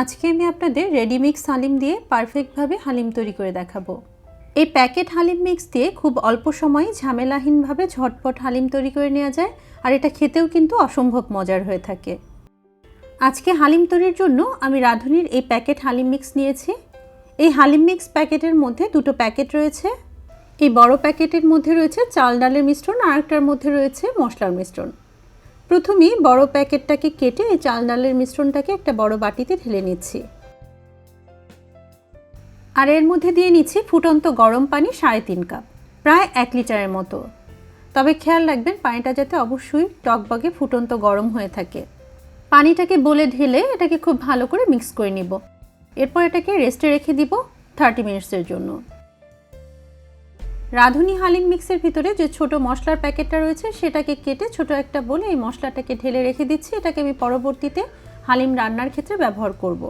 আজকে আমি আপনাদের রেডিমিক্স হালিম দিয়ে পারফেক্টভাবে হালিম তৈরি করে দেখাবো। এই প্যাকেট হালিম মিক্স দিয়ে খুব অল্প সময়ে ঝামেলাহীনভাবে ঝটপট হালিম তৈরি করে নেওয়া যায়, আর এটা খেতেও কিন্তু অসম্ভব মজার হয়ে থাকে। আজকে হালিম তৈরির জন্য আমি রাঁধুনির এই প্যাকেট হালিম মিক্স নিয়েছি। এই হালিম মিক্স প্যাকেটের মধ্যে দুটো প্যাকেট রয়েছে। এই বড় প্যাকেটের মধ্যে রয়েছে চাল ডালের মিশ্রণ, আর একটার মধ্যে রয়েছে মশলার মিশ্রণ। প্রথমেই বড় প্যাকেটটাকে কেটে চাল ডালের মিশ্রণটাকে একটা বড় বাটিতে ঢেলে নিচ্ছি। আর এর মধ্যে দিয়ে নিচ্ছি ফুটন্ত গরম পানি সাড়ে তিন কাপ, প্রায় এক লিটারের মতো। তবে খেয়াল রাখবেন, পানিটা যাতে অবশ্যই টকবগে ফুটন্ত গরম হয়ে থাকে। পানিটাকে বলে ঢেলে এটাকে খুব ভালো করে মিক্স করে নিব। এরপর এটাকে রেস্টে রেখে দিব থার্টি মিনিটসের জন্য। রাঁধুনি হালিম মিক্সের ভিতরে যে ছোট মশলার প্যাকেটটা রয়েছে সেটাকে কেটে ছোট একটা বলে এই মশলাটাকে ঢেলে রেখে দিচ্ছি। এটাকে আমি পরবর্তীতে হালিম রান্নার ক্ষেত্রে ব্যবহার করব।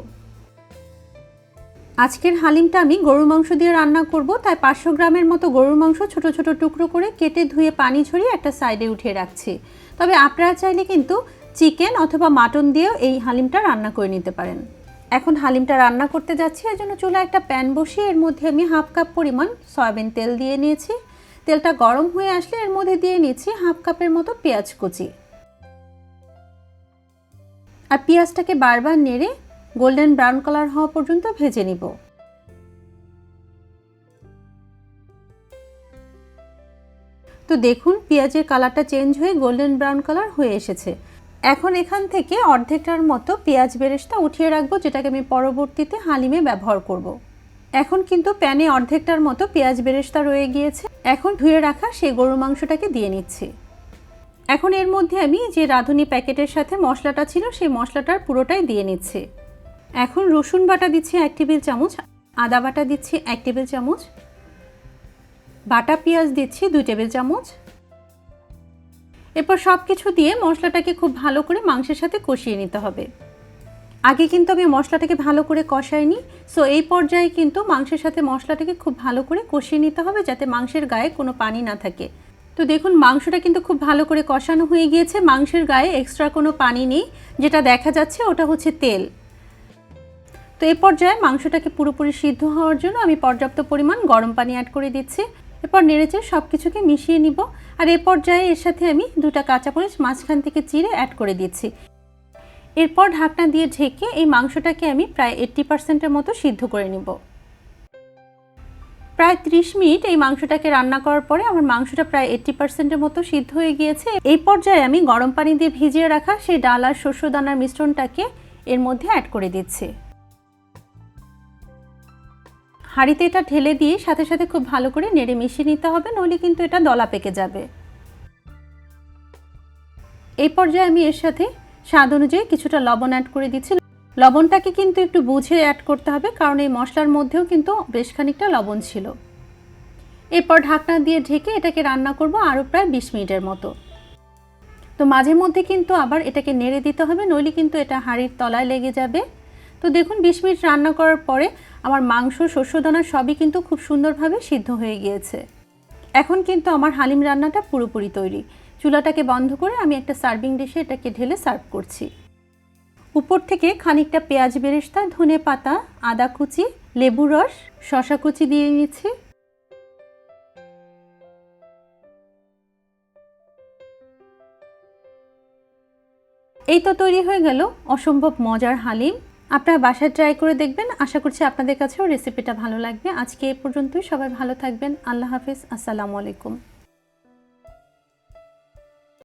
আজকের হালিমটা আমি গরুর মাংস দিয়ে রান্না করব। তাই পাঁচশো গ্রামের মতো গরুর মাংস ছোট ছোট টুকরো করে কেটে ধুয়ে পানি ঝরিয়ে একটা সাইডে উঠিয়ে রাখছি। তবে আপনারা চাইলে কিন্তু চিকেন অথবা মাটন দিয়েও এই হালিমটা রান্না করে নিতে পারেন। এখন হালিমটা রান্না করতে যাচ্ছি, এর জন্য চুলা একটা প্যান বসিয়ে এর মধ্যে আমি হাফ কাপ পরিমাণ সয়াবিন তেল দিয়ে নিয়েছি। তেলটা গরম হয়ে আসলে এর মধ্যে দিয়ে নিয়েছি হাফ কাপের মতো পেঁয়াজ কুচি। আর পেঁয়াজটাকে বারবার নেড়ে গোল্ডেন ব্রাউন কালার হওয়া পর্যন্ত ভেজে নিব। তো দেখুন, পেঁয়াজের কালারটা চেঞ্জ হয়ে গোল্ডেন ব্রাউন কালার হয়ে এসেছে। এখন এখান থেকে অর্ধেকটার মতো পেঁয়াজ বেরেস্তা উঠিয়ে রাখব, যেটাকে আমি পরবর্তীতে হালিমে ব্যবহার করব। এখন কিন্তু প্যানে অর্ধেকটার মতো পেঁয়াজ বেরেস্তা রয়ে গিয়েছে। এখন ধুয়ে রাখা সেই গরুর মাংসটাকে দিয়ে নিচ্ছি। এখন এর মধ্যে আমি যে রাঁধুনি প্যাকেটের সাথে মশলাটা ছিল, সেই মশলাটার পুরোটাই দিয়ে নিচ্ছি। এখন রসুন বাটা দিচ্ছি এক টেবিল চামচ, আদা বাটা দিচ্ছি এক টেবিল চামচ, বাটা পেঁয়াজ দিচ্ছি দুই টেবিল চামচ এরপর সব কিছু দিয়ে মশলাটাকে খুব ভালো করে মাংসের সাথে কষিয়ে নিতে হবে। আগে কিন্তু আমি মশলাটাকে ভালো করে কষাইনি সো এই পর্যায়ে কিন্তু মাংসের সাথে মশলাটাকে খুব ভালো করে কষিয়ে নিতে হবে যাতে মাংসের গায়ে কোনো পানি না থাকে। তো দেখুন, মাংসটা কিন্তু খুব ভালো করে কষানো হয়ে গিয়েছে, মাংসের গায়ে এক্সট্রা কোনো পানি নেই, যেটা দেখা যাচ্ছে ওটা হচ্ছে তেল। তো এই পর্যায়ে মাংসটাকে পুরোপুরি সিদ্ধ হওয়ার জন্য আমি পর্যাপ্ত পরিমাণ গরম পানি অ্যাড করে দিচ্ছি। এরপর নেড়েচে সব কিছুকে মিশিয়ে নিব। আর এ পর্যায়ে এর সাথে আমি দুটা কাঁচামরিচ মাঝখান থেকে চিড়ে অ্যাড করে দিচ্ছি। এরপর ঢাকনা দিয়ে ঢেকে এই মাংসটাকে আমি প্রায় এইট্টি পার্সেন্টের মতো সিদ্ধ করে নিব। প্রায় ত্রিশ মিনিট এই মাংসটাকে রান্না করার পরে আমার মাংসটা প্রায় এইট্টি পার্সেন্টের মতো সিদ্ধ হয়ে গিয়েছে। এই পর্যায়ে আমি গরম পানি দিয়ে ভিজিয়ে রাখা সেই ডাল আর শস্য দানার মিশ্রণটাকে এর মধ্যে অ্যাড করে দিচ্ছি। হাঁড়িতে এটা ঢেলে দিয়ে সাথে সাথে খুব ভালো করে নেড়ে মিশিয়ে নিতে হবে, নইলে কিন্তু এটা দলা পেকে যাবে। এই পর্যায়ে আমি এর সাথে স্বাদ অনুযায়ী কিছুটা লবণ অ্যাড করে দিচ্ছি। লবণটাকে কিন্তু একটু বুঝে অ্যাড করতে হবে, কারণ এই মশলার মধ্যেও কিন্তু বেশ খানিকটা লবণ ছিল। এরপর ঢাকনা দিয়ে ঢেকে এটাকে রান্না করব আরও প্রায় বিশ মিনিটের মতো। তো মাঝে মধ্যে কিন্তু আবার এটাকে নেড়ে দিতে হবে, নইলে কিন্তু এটা হাঁড়ির তলায় লেগে যাবে। তো দেখুন, বিশ মিনিট রান্না করার পরে আমার মাংস, শস্যদানা সবই কিন্তু খুব সুন্দরভাবে সিদ্ধ হয়ে গিয়েছে। এখন কিন্তু আমার হালিম রান্নাটা পুরোপুরি তৈরি। চুলাটাকে বন্ধ করে আমি একটা সার্ভিং ডিশে এটাকে ঢেলে সার্ভ করছি। উপর থেকে খানিকটা পেঁয়াজ বেরেস্তা, ধনে পাতা, আদা কুচি, লেবু রস শশা কুচি দিয়ে নিচ্ছি। এই তো তৈরি হয়ে গেল অসম্ভব মজার হালিম। আপনারা বাসায় ট্রাই করে দেখবেন। আশা করছি আপনাদের কাছেও রেসিপিটা ভালো লাগবে। আজকে এ পর্যন্তই। সবাই ভালো থাকবেন। আল্লাহ হাফিজ। আসসালামু আলাইকুম।